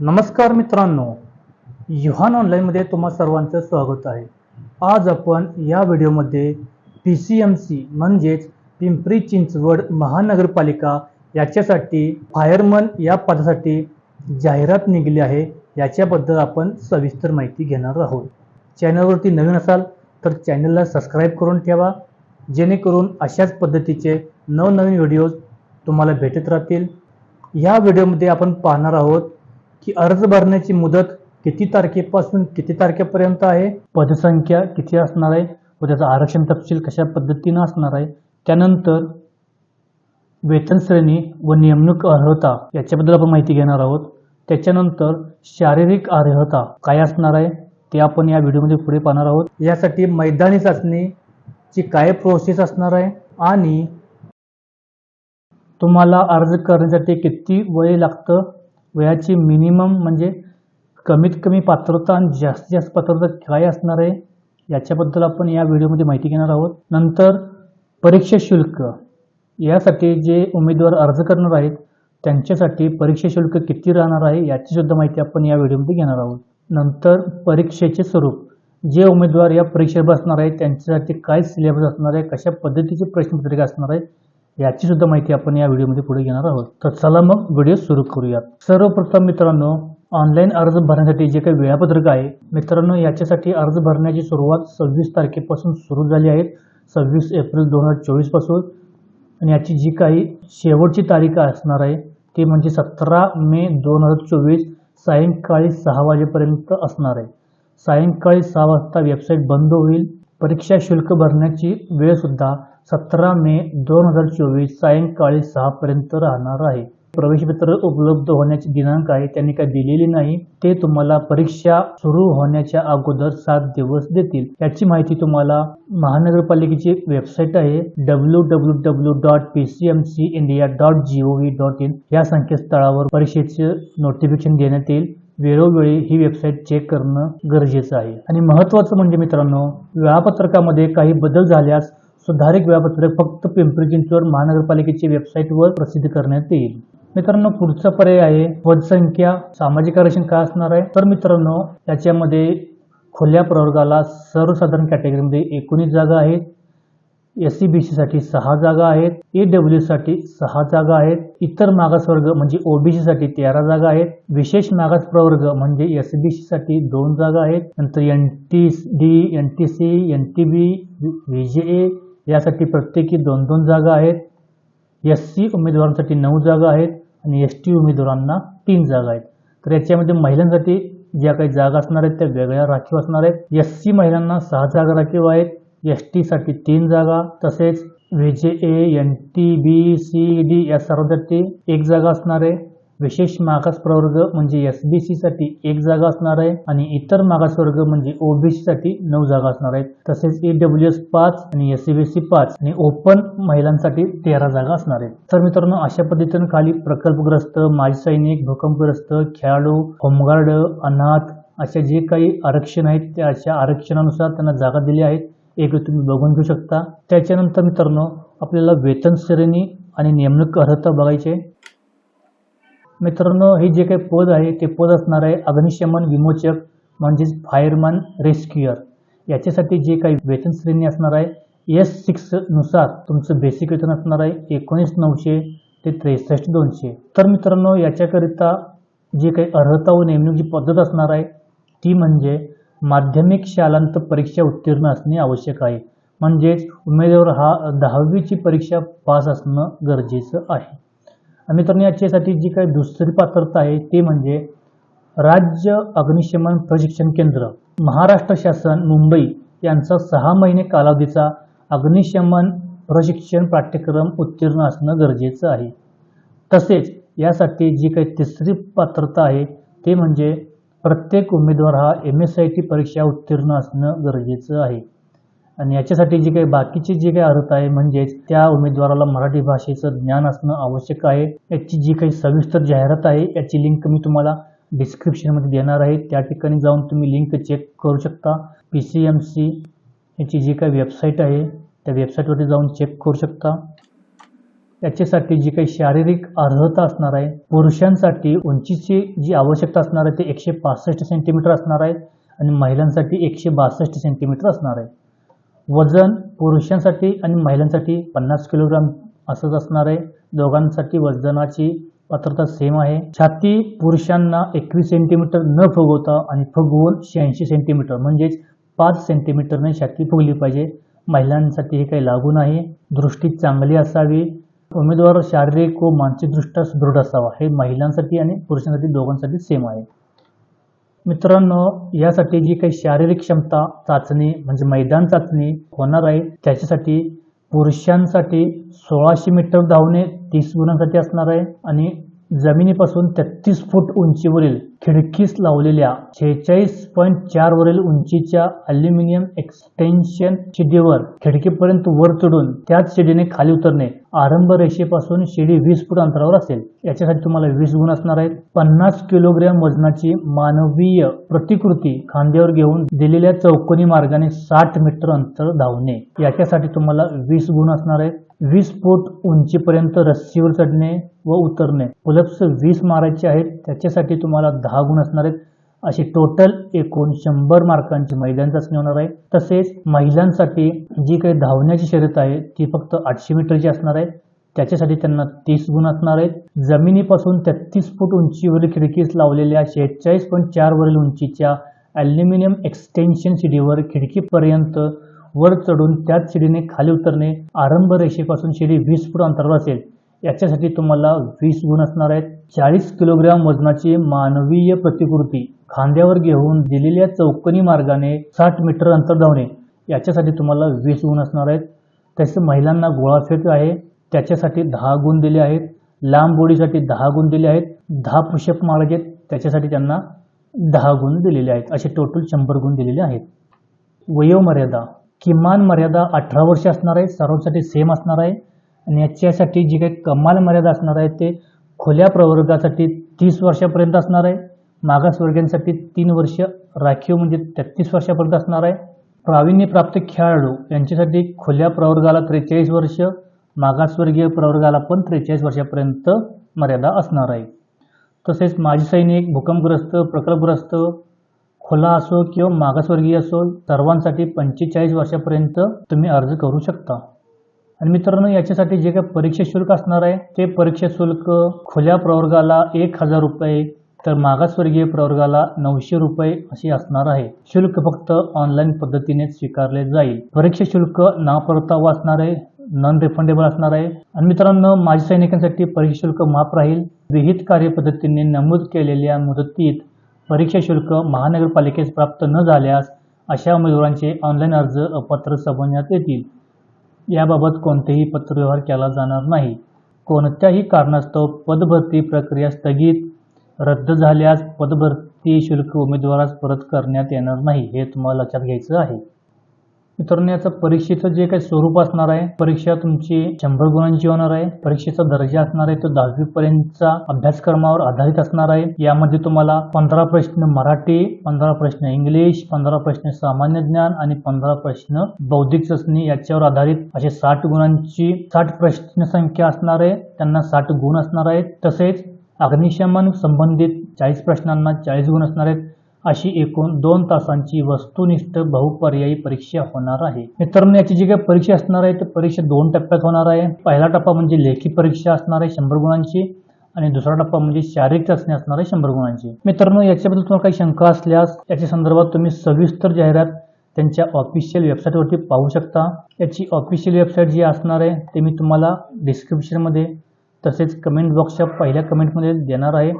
नमस्कार मित्रांनो युहान ऑनलाईनमध्ये तुम्हा सर्वांचं स्वागत आहे. आज आपण या व्हिडिओमध्ये पी सी एम सी म्हणजेच पिंपरी चिंचवड महानगरपालिका याच्यासाठी फायरमन या पदासाठी जाहिरात निघाली आहे याच्याबद्दल आपण सविस्तर माहिती घेणार आहोत. चॅनलवरती नवीन असाल तर चॅनलला सबस्क्राईब करून ठेवा जेणेकरून अशाच पद्धतीचे नवनवीन व्हिडिओज तुम्हाला भेटत राहतील. या व्हिडिओमध्ये आपण पाहणार आहोत की अर्ज भरण्याची मुदत किती तारखेपासून किती तारखेपर्यंत आहे? पदसंख्या किती असणार आहे? व त्याचा आरक्षण तपशील कशा पद्धतीनं असणार आहे? त्यानंतर वेतन श्रेणी व नेमणूक अर्हता याच्याबद्दल आपण माहिती घेणार आहोत. त्याच्यानंतर शारीरिक अर्हता काय असणार आहे? ते आपण या व्हिडिओमध्ये पुढे पाहणार आहोत. यासाठी मैदानी चाचणीची काय प्रोसेस असणार आहे? आणि तुम्हाला अर्ज करण्यासाठी किती वय लागतं? वयाची मिनिमम म्हणजे कमीत कमी पात्रता आणि जास्तीत जास्त पात्रता काय असणार आहे याच्याबद्दल आपण या व्हिडिओमध्ये माहिती घेणार आहोत. नंतर परीक्षा शुल्क यासाठी जे उमेदवार अर्ज करणार आहेत त्यांच्यासाठी परीक्षा शुल्क किती राहणार आहे याची सुद्धा माहिती आपण या व्हिडिओमध्ये घेणार आहोत. नंतर परीक्षेचे स्वरूप जे उमेदवार या परीक्षेत बसणार आहेत त्यांच्यासाठी काय सिलेबस असणार आहे कशा पद्धतीची प्रश्नपत्रिका असणार आहे याची सुद्धा माहिती आपण या व्हिडिओमध्ये पुढे घेणार आहोत. तर चला मग व्हिडिओ सुरू करूयात. सर्वप्रथम मित्रांनो ऑनलाईन अर्ज भरण्यासाठी जे काही वेळापत्रक आहे मित्रांनो याच्यासाठी अर्ज भरण्याची सुरुवात सव्वीस तारखेपासून सुरू झाली आहे. सव्वीस एप्रिल दोन हजार चोवीसपासून. आणि याची जी काही शेवटची तारीख असणार आहे ती म्हणजे सतरा मे दोन हजार चोवीस सायंकाळी सहा वाजेपर्यंत असणार आहे. सायंकाळी सहा वाजता वेबसाईट बंद होईल. परीक्षा शुल्क भरण्याची वेळसुद्धा सतरा मे दोन हजार चोवीस सायंकाळी सहापर्यंत राहणार आहे. प्रवेशपत्र उपलब्ध होण्याचे दिनांक आहे त्यांनी काही दिलेली नाही ते तुम्हाला परीक्षा सुरू होण्याच्या अगोदर सात दिवस देतील. याची माहिती तुम्हाला महानगरपालिकेची वेबसाईट आहे W W W dot P C M C India dot G O V dot in या संकेतस्थळावर परीक्षेचे नोटिफिकेशन देण्यात येईल. वेळोवेळी ही वेबसाईट चेक करणं गरजेचं आहे. आणि महत्त्वाचं म्हणजे मित्रांनो वेळापत्रकामध्ये काही बदल झाल्यास सुधारित वेळापत्रक फक्त पिंपरी चिंचवड महानगरपालिकेची वेबसाईटवर प्रसिद्ध करण्यात येईल. मित्रांनो पुढचा पर्याय आहे पदसंख्या सामाजिक आरक्षण काय असणार आहे? तर मित्रांनो याच्यामध्ये खुल्या प्रवर्गाला सर्वसाधारण कॅटेगरीमध्ये एकोणीस जागा आहेत. एस सी बी सीसाठी सहा जागा आहेत ए डब्ल्यू साठी सहा जागा आहेत इतर मागासवर्ग म्हणजे ओबीसी साठी तेरा जागा आहेत विशेष मागास प्रवर्ग म्हणजे एस बी साठी दोन जागा आहेत नंतर N T D N T C N T B V J A यासाठी प्रत्येकी दोन दोन जागा आहेत. एस सी उमेदवारांसाठी नऊ जागा आहेत आणि एस टी उमेदवारांना तीन जागा आहेत. तर याच्यामध्ये महिलांसाठी ज्या काही जागा असणार आहेत त्या वेगळ्या राखीव असणार आहेत. एस सी महिलांना सहा जागा राखीव आहेत. एस टीसाठी तीन जागा तसेच V J A N T B C D या सर्वांसाठी एक जागा असणार आहे. विशेष मागास प्रवर्ग म्हणजे एस बी सीसाठी एक जागा असणार आहे आणि इतर मागासवर्ग म्हणजे ओबीसी साठी नऊ जागा असणार आहेत. तसेच ई डब्ल्यू एस पाच आणि एस सी बी सी पाच आणि ओपन महिलांसाठी तेरा जागा असणार आहेत. तर मित्रांनो अशा पद्धतीने खाली प्रकल्पग्रस्त माजी सैनिक भूकंपग्रस्त खेळाडू होमगार्ड अनाथ अशा जे काही आरक्षण आहेत त्या अशा आरक्षणानुसार त्यांना जागा दिल्या आहेत. एक तुम्ही बघून घेऊ शकता. त्याच्यानंतर मित्रांनो आपल्याला वेतन श्रेणी आणि नेमणूक अर्हता बघायचे. मित्रांनो हे जे काही पद आहे ते पद असणार आहे अग्निशमन विमोचक म्हणजेच फायरमॅन रेस्क्युअर. याच्यासाठी जे काही वेतन श्रेणी असणार आहे एस सिक्सनुसार तुमचं बेसिक वेतन असणार आहे एकोणीस नऊशे ते त्रेसष्ट दोनशे. तर मित्रांनो याच्याकरिता जे काही अर्हता व नेमणूक जी पद्धत असणार आहे ती म्हणजे माध्यमिक शालांत परीक्षा उत्तीर्ण असणे आवश्यक आहे. म्हणजेच उमेदवार हा दहावीची परीक्षा पास असणं गरजेचं आहे. आणि मित्रांनो याच्यासाठी जी काही दुसरी पात्रता आहे ते म्हणजे राज्य अग्निशमन प्रशिक्षण केंद्र. महाराष्ट्र शासन मुंबई यांचा सहा महिने कालावधीचा अग्निशमन प्रशिक्षण पाठ्यक्रम उत्तीर्ण असणं गरजेचं आहे. तसेच यासाठी जी काही तिसरी पात्रता आहे ते म्हणजे प्रत्येक उमेदवार हा एम एस आय टी परीक्षा उत्तीर्ण असणं गरजेचं आहे. आणि याच्यासाठी जी काही बाकीची जी काही अर्हता आहे म्हणजेच त्या उमेदवाराला मराठी भाषेचं ज्ञान असणं आवश्यक आहे. याची जी काही सविस्तर जाहिरात आहे याची लिंक मी तुम्हाला डिस्क्रिप्शनमध्ये देणार आहे. त्या ठिकाणी जाऊन तुम्ही लिंक चेक करू शकता. पी सी एम सी याची जी काही वेबसाईट आहे त्या वेबसाईटवरती जाऊन चेक करू शकता. याच्यासाठी जी काही शारीरिक अर्हता असणार आहे पुरुषांसाठी उंचीची जी आवश्यकता असणार आहे ते एकशे पासष्ट सेंटीमीटर असणार आहे आणि महिलांसाठी एकशे बासष्ट सेंटीमीटर असणार आहे. वजन पुरुषांसाठी आणि महिलांसाठी पन्नास किलोग्राम असंच असणार आहे. दोघांसाठी वजनाची पात्रता सेम आहे. छाती पुरुषांना एकवीस सेंटीमीटर न फुगवता आणि फुगवून शहाऐंशी सेंटीमीटर म्हणजेच पाच सेंटीमीटरने छाती फुगली पाहिजे. महिलांसाठी हे काही लागू नाही. दृष्टी चांगली असावी. उमेदवार शारीरिक व मानसिकदृष्ट्या सुदृढ असावा हे महिलांसाठी आणि पुरुषांसाठी दोघांसाठी सेम आहे. मित्रांनो यासाठी जी काही शारीरिक क्षमता चाचणी म्हणजे मैदान चाचणी होणार आहे त्याच्यासाठी पुरुषांसाठी सोळाशे मीटर धावणे तीस गुणांसाठी असणार आहे आणि जमिनीपासून तेहतीस फूट उंचीवरील खिडकीस लावलेल्या शेहेचाळीस पॉईंट चार वरील उंचीच्या अल्युमिनियम एक्सटेन्शन शिडीवर खिडकीपर्यंत वर चढून त्याच शिडीने खाली उतरणे आरंभ रेषेपासून शिडी वीस फूट अंतरावर असेल. याच्यासाठी तुम्हाला वीस गुण असणार आहेत. पन्नास किलोग्रॅम वजनाची मानवीय प्रतिकृती खांद्यावर घेऊन दिलेल्या चौकोनी मार्गाने साठ मीटर अंतर धावणे. याच्यासाठी तुम्हाला वीस गुण असणार आहेत. वीस फूट उंचीपर्यंत रस्सीवर चढणे व उतरणे. पुलप्स वीस मारायचे आहेत त्याच्यासाठी तुम्हाला दहा गुण असणार आहेत. अशी टोटल एकूण शंभर मार्कांची महिलांची चाचणी होणार आहे. तसेच महिलांसाठी जी काही धावण्याची शर्यत आहे ती फक्त आठशे मीटरची असणार आहे. त्याच्यासाठी त्यांना तीस गुण असणार आहेत. जमिनीपासून तेहतीस फूट उंचीवरील खिडकीस लावलेल्या शेहेचाळीस पॉईंट चार वरील उंचीच्या ॲल्युमिनियम एक्सटेन्शन शिडीवर खिडकीपर्यंत वर चढून त्याच शिडीने खाली उतरणे आरंभ रेषेपासून शिडी वीस फूट अंतरावर असेल. याच्यासाठी तुम्हाला वीस गुण असणार आहेत. चाळीस किलोग्रॅम वजनाची मानवीय प्रतिकृती. खांद्यावर घेऊन दिलेल्या चौकनी मार्गाने साठ मीटर अंतर धावणे. याच्यासाठी तुम्हाला वीस गुण असणार आहेत. तसेच महिलांना गोळाफेक आहे. त्याच्यासाठी दहा गुण दिले आहेत. लांब बोडीसाठी दहा गुण दिले आहेत. दहा पुषप मार्ग आहेत त्याच्यासाठी त्यांना दहा गुण दिलेले आहेत. असे टोटल शंभर गुण दिलेले आहेत. वयोमर्यादा. किमान मर्यादा अठरा वर्ष असणार आहे सर्वांसाठी सेम असणार आहे. आणि याच्यासाठी जी काही कमाल मर्यादा असणार आहे ते खुल्या प्रवर्गासाठी तीस वर्षापर्यंत असणार आहे. मागासवर्गीयांसाठी तीन वर्ष राखीव म्हणजे तेहतीस वर्षापर्यंत असणार आहे. प्रावीण्यप्राप्त खेळाडू यांच्यासाठी खुल्या प्रवर्गाला त्रेचाळीस वर्ष मागासवर्गीय प्रवर्गाला पण त्रेचाळीस वर्षापर्यंत मर्यादा असणार आहे. तसेच माजी सैनिक भूकंपग्रस्त प्रकल्पग्रस्त खुला असो किंवा मागासवर्गीय असो सर्वांसाठी पंचेचाळीस वर्षापर्यंत तुम्ही अर्ज करू शकता. आणि मित्रांनो याच्यासाठी जे काही परीक्षा शुल्क असणार आहे ते परीक्षा शुल्क खुल्या प्रवर्गाला एक हजार रुपये तर मागासवर्गीय प्रवर्गाला नऊशे रुपये असे असणार आहे. शुल्क फक्त ऑनलाईन पद्धतीने स्वीकारले जाईल. परीक्षा शुल्क नापरतावा असणार आहे नॉन रिफंडेबल असणार आहे. आणि मित्रांनो माजी सैनिकांसाठी परीक्षा शुल्क माफ राहील. विहित कार्यपद्धतीने नमूद केलेल्या मुदतीत परीक्षा शुल्क महानगरपालिकेस प्राप्त न झाल्यास अशा उमेदवारांचे ऑनलाईन अर्ज अपात्र समजण्यात येतील. याबाबत कोणतेही पत्रव्यवहार केला जाणार नाही. कोणत्याही कारणास्तव पदभरती प्रक्रिया स्थगित. रद्द झाल्यास पदभरती शुल्क उमेदवारास परत करण्यात येणार नाही हे तुम्हाला लक्षात घ्यायचं आहे. मित्रांनो याचं परीक्षेचं जे काही स्वरूप असणार आहे परीक्षा तुमची शंभर गुणांची होणार आहे परीक्षेचा दर्जा असणार आहे तो दहावी पर्यंतचा अभ्यासक्रमावर आधारित असणार आहे. यामध्ये तुम्हाला पंधरा प्रश्न मराठी पंधरा प्रश्न इंग्लिश पंधरा प्रश्न सामान्य ज्ञान आणि पंधरा प्रश्न बौद्धिक चाचणी याच्यावर आधारित असे साठ गुणांची साठ प्रश्न संख्या असणार आहे त्यांना साठ गुण असणार आहेत. तसेच अग्निशमन संबंधित चाळीस प्रश्नांना चाळीस गुण असणार आहेत. अशी एकूण दोन तासांची वस्तुनिष्ठ बहुपर्यायी परीक्षा होणार आहे. मित्रांनो याची जी काही परीक्षा असणार आहे ती परीक्षा दोन टप्प्यात होणार आहे. पहिला टप्पा म्हणजे लेखी परीक्षा असणार आहे शंभर गुणांची आणि दुसरा टप्पा म्हणजे शारीरिक चाचणी असणार आहे शंभर गुणांची. मित्रांनो याच्याबद्दल तुम्हाला काही शंका असल्यास याच्या संदर्भात तुम्ही सविस्तर जाहिरात त्यांच्या ऑफिशियल वेबसाईटवरती पाहू शकता. याची ऑफिशियल वेबसाईट जी असणार आहे ते मी तुम्हाला डिस्क्रिप्शनमध्ये तसेच कमेंट बॉक्सच्या पहिल्या कमेंटमध्ये देणार आहे.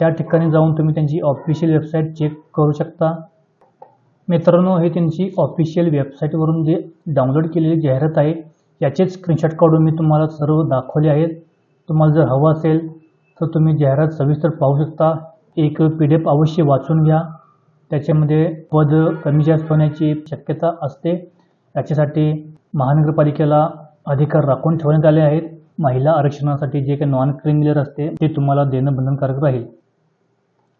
त्या ठिकाणी जाऊन तुम्ही त्यांची ऑफिशियल वेबसाईट चेक करू शकता. मित्रांनो हे त्यांची ऑफिशियल वेबसाईटवरून जे डाउनलोड केलेली जाहिरात आहे याचेच स्क्रीनशॉट काढून मी तुम्हाला सर्व दाखवले आहेत. तुम्हाला जर हवं असेल तर तुम्ही जाहिरात सविस्तर पाहू शकता. एक पी डी एफ अवश्य वाचून घ्या. त्याच्यामध्ये पद कमी जास्त होण्याची शक्यता असते. याच्यासाठी महानगरपालिकेला अधिकार राखून ठेवण्यात आले आहेत. महिला आरक्षणासाठी जे काही नॉन क्रिमिनल असते ते तुम्हाला देणं बंधनकारक राहील.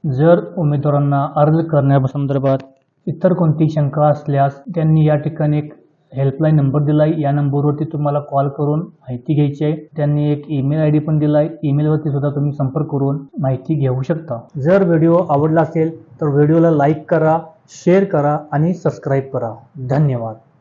जर उमेदवारांना अर्ज करण्यासंदर्भात इतर कोणती शंका असल्यास त्यांनी या ठिकाणी एक हेल्पलाईन नंबर दिला आहे या नंबरवरती तुम्हाला कॉल करून माहिती घ्यायची आहे. त्यांनी एक ईमेल आय डी पण दिला आहे ईमेलवरती सुद्धा तुम्ही संपर्क करून माहिती घेऊ शकता. जर व्हिडिओ आवडला असेल तर व्हिडिओला लाईक करा शेअर करा आणि सबस्क्राईब करा. धन्यवाद.